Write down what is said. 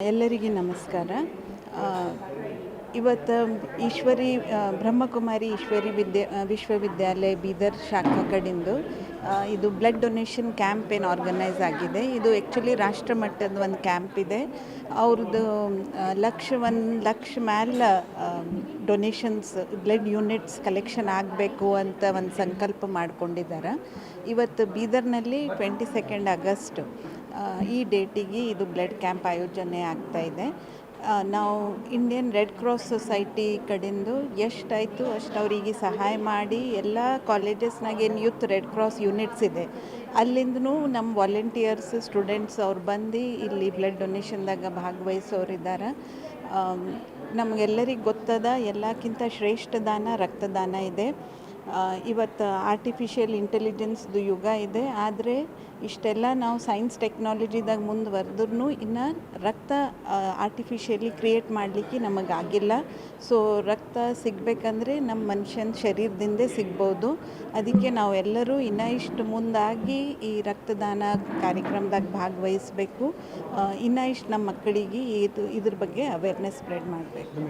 ಎಲ್ಲರಿಗೂ ನಮಸ್ಕಾರ. ಇವತ್ತು ಈಶ್ವರಿ ಬ್ರಹ್ಮಕುಮಾರಿ ಈಶ್ವರಿ ವಿದ್ಯಾ ವಿಶ್ವವಿದ್ಯಾಲಯ ಬೀದರ್ ಶಾಖಾ ಕಡಿಂದು ಇದು ಬ್ಲಡ್ ಡೊನೇಷನ್ ಕ್ಯಾಂಪ್ ಏನು ಆರ್ಗನೈಸ್ ಆಗಿದೆ. ಇದು ಆ್ಯಕ್ಚುಲಿ ರಾಷ್ಟ್ರ ಮಟ್ಟದ ಒಂದು ಕ್ಯಾಂಪ್ ಇದೆ. ಅವ್ರದ್ದು ಲಕ್ಷ, ಒಂದು ಲಕ್ಷ ಮ್ಯಾಲ ಡೊನೇಷನ್ಸ್, ಬ್ಲಡ್ ಯೂನಿಟ್ಸ್ ಕಲೆಕ್ಷನ್ ಆಗಬೇಕು ಅಂತ ಒಂದು ಸಂಕಲ್ಪ ಮಾಡಿಕೊಂಡಿದ್ದಾರೆ. ಇವತ್ತು ಬೀದರ್ನಲ್ಲಿ ಟ್ವೆಂಟಿ ಸೆಕೆಂಡ್ ಆಗಸ್ಟ್ ಈ ಡೇಟಿಗೆ ಇದು ಬ್ಲಡ್ ಕ್ಯಾಂಪ್ ಆಯೋಜನೆ ಆಗ್ತಾ ಇದೆ. ನಾವು ಇಂಡಿಯನ್ ರೆಡ್ ಕ್ರಾಸ್ ಸೊಸೈಟಿ ಕಡೆಂದು ಎಷ್ಟಾಯಿತು ಅಷ್ಟು ಅವರಿಗೆ ಸಹಾಯ ಮಾಡಿ ಎಲ್ಲ ಕಾಲೇಜಸ್ನಾಗ ಏನು ಯೂತ್ ರೆಡ್ ಕ್ರಾಸ್ ಯೂನಿಟ್ಸ್ ಇದೆ. ಅಲ್ಲಿಂದೂ ನಮ್ಮ ವಾಲಂಟಿಯರ್ಸ್ ಸ್ಟೂಡೆಂಟ್ಸ್ ಅವ್ರು ಬಂದು ಇಲ್ಲಿ ಬ್ಲಡ್ ಡೊನೇಷನ್ದಾಗ ಭಾಗವಹಿಸೋರಿದ್ದಾರೆ ನಮಗೆಲ್ಲರಿಗೆ ಗೊತ್ತದ, ಎಲ್ಲಕ್ಕಿಂತ ಶ್ರೇಷ್ಠ ದಾನ ರಕ್ತದಾನ ಇದೆ. ಇವತ್ತು ಆರ್ಟಿಫಿಷಿಯಲ್ ಇಂಟೆಲಿಜೆನ್ಸ್ದು ಯುಗ ಇದೆ. ಆದರೆ ಇಷ್ಟೆಲ್ಲ ನಾವು ಸೈನ್ಸ್ ಟೆಕ್ನಾಲಜಿದಾಗ ಮುಂದುವರೆದ್ರೂ ಇನ್ನು ರಕ್ತ ಆರ್ಟಿಫಿಷಿಯಲಿ ಕ್ರಿಯೇಟ್ ಮಾಡಲಿಕ್ಕೆ ನಮಗಾಗಿಲ್ಲ. ಸೊ ರಕ್ತ ಸಿಗಬೇಕಂದ್ರೆ ನಮ್ಮ ಮನುಷ್ಯನ ಶರೀರದಿಂದೇ ಸಿಗ್ಬೋದು. ಅದಕ್ಕೆ ನಾವೆಲ್ಲರೂ ಇನ್ನು ಇಷ್ಟು ಮುಂದಾಗಿ ಈ ರಕ್ತದಾನ ಕಾರ್ಯಕ್ರಮದಾಗ ಭಾಗವಹಿಸಬೇಕು. ಇನ್ನು ಇಷ್ಟು ನಮ್ಮ ಮಕ್ಕಳಿಗೆ ಇದು ಇದ್ರ ಬಗ್ಗೆ ಅವೇರ್ನೆಸ್ ಸ್ಪ್ರೆಡ್ ಮಾಡಬೇಕು.